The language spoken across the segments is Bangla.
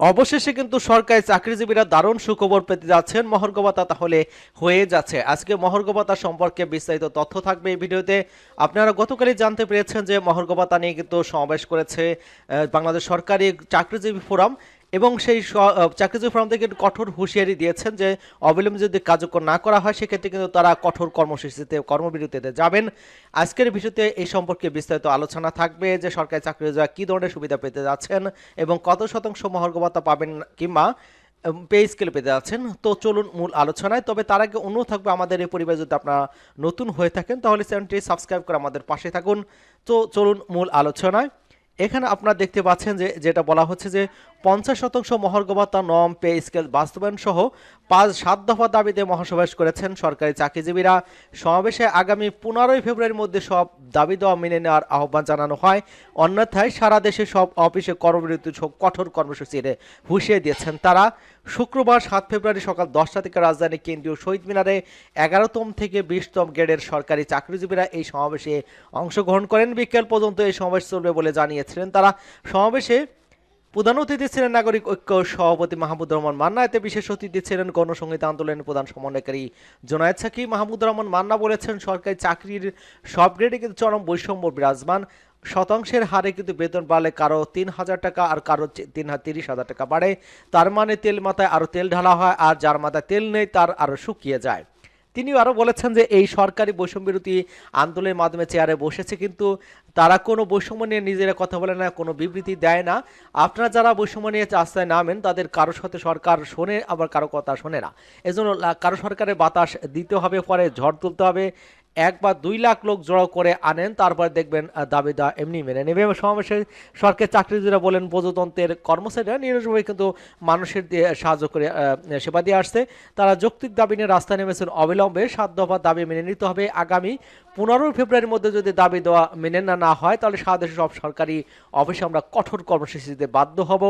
অবশেষে কিন্তু সরকারি চাকরিজীবীরা দারুণ সুখবর পেতে যাচ্ছেন। মহর্গবতা তাহলে হয়ে যাচ্ছে। আজকে মহর্গবতা সম্পর্কে বিস্তারিত তথ্য থাকবে এই ভিডিওতে। আপনারা গতকালই জানতে পেরেছেন যে মহর্গবতা নিয়ে কিন্তু সমাবেশ করেছে বাংলাদেশ সরকারি চাকরিজীবী ফোরাম। এবং সেই চাকরিজীবী ফোরাম থেকে কঠোর হুঁশিয়ারি দিয়েছেন যে, অবিলম্বে যদি কার্যকর না করা হয়, সেক্ষেত্রে কিন্তু তারা কঠোর কর্মসূচিতে, কর্মবিরতিতে যাবেন। আজকের ভিডিওতে এই সম্পর্কে বিস্তারিত আলোচনা থাকবে যে, সরকারি চাকরিজীবীরা কী ধরনের সুবিধা পেতে যাচ্ছেন এবং কত শতাংশ মহর্গবতা পাবেন কিংবা পে স্কেল পেতে যাচ্ছেন। তো চলুন মূল আলোচনায়। তবে তার আগে অনুরোধ থাকবে আমাদের এই পরিবার যদি আপনারা নতুন হয়ে থাকেন, তাহলে চ্যানেলটি সাবস্ক্রাইব করে আমাদের পাশে থাকুন। তো চলুন মূল আলোচনায়। এখানে আপনারা দেখতে পাচ্ছেন যে, যেটা বলা হচ্ছে যে, পঞ্চাশ শতাংশ মহর্গবতা নম পে স্কেল বাস্তবায়ন সহ পাঁচ সাত দফা দাবিতে মহাসমাবেশ করেছেন সরকারি চাকরিজীবীরা। সমাবেশে আগামী পনেরোই ফেব্রুয়ারির মধ্যে সব দাবি দেওয়া মেনে নেওয়ার আহ্বান জানানো হয়। অন্যথায় সারা দেশে সব অফিসে কর্মবিরতি কঠোর কর্মসূচির হুঁশিয়ে দিয়েছেন তারা। শুক্রবার সাত ফেব্রুয়ারি সকাল দশটা থেকে রাজধানী কেন্দ্রীয় শহীদ মিনারে এগারোতম থেকে বিশতম গ্রেডের সরকারি চাকরিজীবীরা এই সমাবেশে অংশগ্রহণ করেন। বিকেল পর্যন্ত এই সমাবেশ চলবে বলে জানিয়েছিলেন তারা। সমাবেশে প্রধান অতিথি ছিলেন নাগরিক ঐক্য সভাপতি মাহমুদুর রহমান মান্না। এতে বিশেষ অতিথি ছিলেন গণসংগীত আন্দোলনের প্রধান সমন্বয়কারী জোনায়েদ সাকি। মাহমুদুর রহমান মান্না বলেছেন, সরকারি চাকরির সব গ্রেডে কিন্তু চরম বৈষম্য বিরাজমান। শতাংশের হারে কিন্তু বেতন বাড়লে কারও তিন হাজার টাকা আর কারও তিন তিরিশ হাজার টাকা বাড়ে। তার মানে তেল মাথায় আরও তেল ঢালা হয় আর যার মাথায় তেল নেই তার আরও শুকিয়ে যায়। তিনি আরও বলেছেন যে এই সরকারি বৈষম্য বিরোধী আন্দোলনের মাধ্যমে চেয়ারে বসেছে কিন্তু তারা কোনো বৈষম্য নিয়ে নিজেরা কথা বলে না, কোনো বিবৃতি দেয় না। আপনারা যারা বৈষম্য নিয়ে রাস্তায় নামেন, তাদের কারোর সাথে সরকার শোনে, আবার কারও কথা শোনে না। এজন্য কারও সরকারের বাতাস দিতে হবে, পরে ঝড় তুলতে হবে। এক বা দুই লাখ লোক জড়ো করে আনেন, তারপর দেখবেন দাবি দা এমনি মেনে নেবে। সমাবেশে সরকারি চাকরিজীবীরা বলেন প্রজাতন্ত্রের কর্মচারীরা নিরসভাবে কিন্তু মানুষের দিয়ে সাহায্য করে সেবা দিয়ে আসছে। তারা যৌক্তিক দাবি নিয়ে রাস্তায় নেমেছেন অবিলম্বে। সাত দফা দাবি মেনে নিতে হবে। আগামী পনেরোই ফেব্রুয়ারির মধ্যে যদি দাবি দেওয়া মেনে না না হয়, তাহলে সারা দেশে সব সরকারি অফিসে আমরা কঠোর কর্মসূচিতে বাধ্য হব।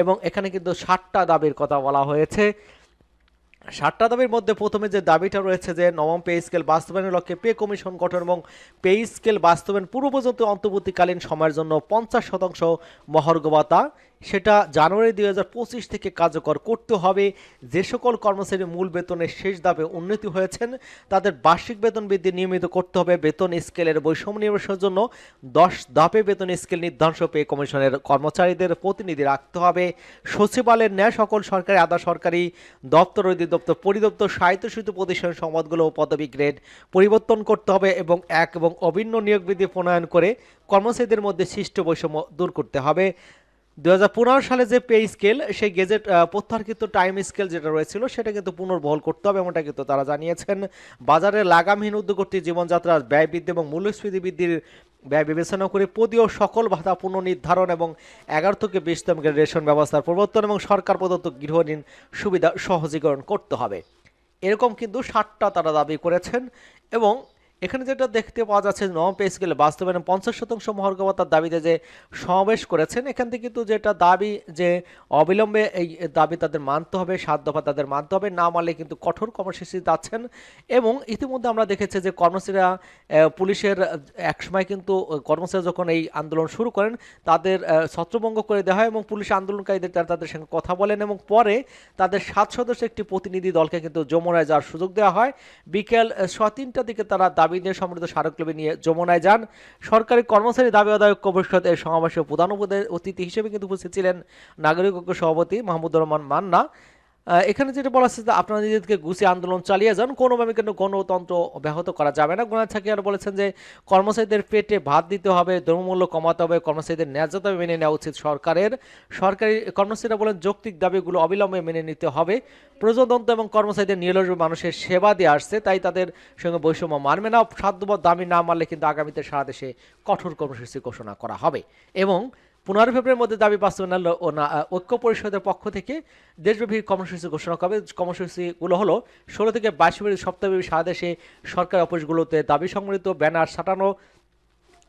এবং এখানে কিন্তু ষাটটা দাবির কথা বলা হয়েছে। ষাটটা দাবির মধ্যে প্রথমে যে দাবিটা রয়েছে যে নবম পে স্কেল বাস্তবায়নের লক্ষ্যে পে কমিশন গঠন এবং পে স্কেল বাস্তবায়ন পূর্ব পর্যন্ত অন্তর্বর্তীকালীন সময়ের জন্য পঞ্চাশ শতাংশ মহর্গবতা সেটা জানুয়ারি দুই হাজার পঁচিশ থেকে কার্যকর করতে হবে। যে সকল কর্মচারী মূল বেতনের শেষ ধাপে উন্নতি হয়েছেন, তাদের বার্ষিক বেতন বৃদ্ধি নিয়মিত করতে হবে বেতন স্কেলের বৈষম্য নিরসনের জন্য। দশ ধাপে বেতন স্কেল নির্ধারণ পে কমিশনের কর্মচারীদের প্রতিনিধি রাখতে হবে। সচিবালয়ের ন্যায় সকল সরকারি, আধা সরকারি দপ্তর, অধিদপ্তর, পরিদপ্তর, স্বায়ত্তশাসিত প্রতিষ্ঠান সংবাদগুলো পদবি গ্রেড পরিবর্তন করতে হবে এবং এক এবং অভিন্ন নিয়োগ বিধি প্রণয়ন করে কর্মচারীদের মধ্যে সৃষ্ট বৈষম্য দূর করতে হবে। দু হাজার পনেরো সালে যে পে স্কেল সেই গেজেট প্রত্যাহারকৃত টাইম স্কেল যেটা রয়েছিল, সেটা কিন্তু পুনর্বহল করতে হবে, এমনটা কিন্তু তারা জানিয়েছেন। বাজারে লাগামহীন উদ্যোগটি জীবনযাত্রার ব্যয় বৃদ্ধি এবং মূল্যস্ফীতি বৃদ্ধির ব্যয় বিবেচনা করে পদীয় সকল ভাতা পুনর্নির্ধারণ এবং এগারো থেকে বিশতম রেশন ব্যবস্থার প্রবর্তন এবং সরকার প্রদত্ত গৃহঋণ সুবিধা সহজীকরণ করতে হবে। এরকম কিন্তু ষাটটা তারা দাবি করেছেন এবং এখানে যেটা দেখতে পাওয়া যাচ্ছে নবম পে স্কেলে বাস্তবায়নে পঞ্চাশ শতাংশ মহর্গবতার দাবিতে যে সমাবেশ করেছেন এখান থেকে কিন্তু যেটা দাবি যে অবিলম্বে এই দাবি তাদের মানতে হবে সাত দফা তাদের মানতে হবে না মানলে কিন্তু কঠোর কর্মসূচি যাচ্ছেন এবং ইতিমধ্যে আমরা দেখেছি যে কর্মচারীরা পুলিশের একসময় কিন্তু কর্মচারী যখন এই আন্দোলন শুরু করেন তাদের ছত্রভঙ্গ করে দেওয়া হয় এবং পুলিশ আন্দোলনকারীদের তারা তাদের সঙ্গে কথা বলেন এবং পরে তাদের সাত সদস্য একটি প্রতিনিধি দলকে কিন্তু যমুনায় যাওয়ার সুযোগ দেওয়া হয়। বিকেল আহ, সোয়া তিনটার দিকে তারা দাবি নিয়ে সমৃদ্ধ স্মারকলিপি নিয়ে যমুনায় যান। সরকারি কর্মচারী দাবি আদায় ঐক্য পরিষদের সমাবেশে প্রধান অতিথি হিসেবে কিন্তু উপস্থিত ছিলেন নাগরিক ঐক্য সভাপতি মাহমুদুর রহমান মান্না। এখানে যেটা বলা হচ্ছে যে আপনারা নিজেদেরকে গুছিয়ে আন্দোলন চালিয়ে যান। কোনোভাবে কিন্তু গণতন্ত্র ব্যাহত করা যাবে না। গুণা থাকি আর বলেছেন যে কর্মচারীদের পেটে ভাত দিতে হবে, দ্রব্যমূল্য কমাতে হবে, কর্মচারীদের ন্যায্যতা মেনে নেওয়া উচিত সরকারের। সরকারি কর্মচারীরা বলেন, যৌক্তিক দাবিগুলো অবিলম্বে মেনে নিতে হবে। প্রজাতন্ত্র এবং কর্মচারীদের নিরলস মানুষের সেবা দিয়ে আসছে, তাই তাদের সঙ্গে বৈষম্য মানবে না। সাধ্যবদ্ধ দাবি না মানলে কিন্তু আগামীতে সারা দেশে কঠোর কর্মসূচি ঘোষণা করা হবে। এবং পনেরো ফেব্রুয়ারির মধ্যে দাবি বাস্তবায়ন ও না ঐক্য পরিষদের পক্ষ থেকে দেশব্যাপী কর্মসূচি ঘোষণা করবে কর্মসূচিগুলো হলো ষোলো থেকে বাইশ ফেব্রুয়ারি সপ্তাহব্যাপী সারা দেশে সরকারি অফিসগুলোতে দাবি সংবলিত ব্যানার সাটানো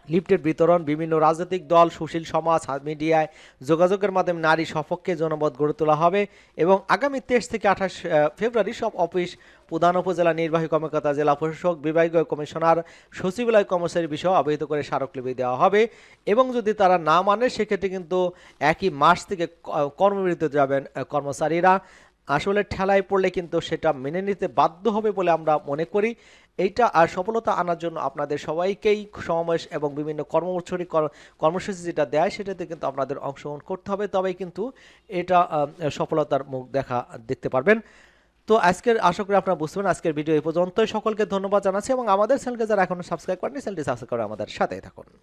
লিফটের বিতরণ, বিভিন্ন রাজনৈতিক দল, সুশীল সমাজ মিডিয়ায় যোগাযোগের মাধ্যমে নারী সপক্ষে জনমত গড়ে তোলা হবে এবং আগামী তেইশ থেকে আঠাশ ফেব্রুয়ারি সব অফিস, প্রধান উপজেলা নির্বাহী কর্মকর্তা, জেলা প্রশাসক, বিভাগীয় কমিশনার, সচিবালয় কর্মচারী বিষয়ে অবহিত করে স্মারকলিপি দেওয়া হবে এবং যদি তারা না মানে সেক্ষেত্রে কিন্তু একই মাস থেকে ক- কর্মবিরতিতে যাবেন কর্মচারীরা। আসলে ঠেলায় পড়লে কিন্তু সেটা মেনে নিতে বাধ্য হবে বলে আমরা মনে করি। এইটা আর সফলতা আনার জন্য আপনাদের সবাইকেই সমাবেশ এবং বিভিন্ন কর্মসূচি কর- কর্মসূচি যেটা দেয় সেটাতে কিন্তু আপনাদের অংশগ্রহণ করতে হবে। তবেই কিন্তু এটা সফলতার মুখ দেখা দেখতে পারবেন। তো আজকের, আশা করি আপনারা বুঝতে পারেন আজকের ভিডিও এই পর্যন্তই। সকলকে ধন্যবাদ জানাচ্ছি এবং আমাদের চ্যানেলকে যারা এখনও সাবস্ক্রাইব করেনি চ্যানেলটি সাবস্ক্রাইব করে আমাদের সাথেই থাকুন।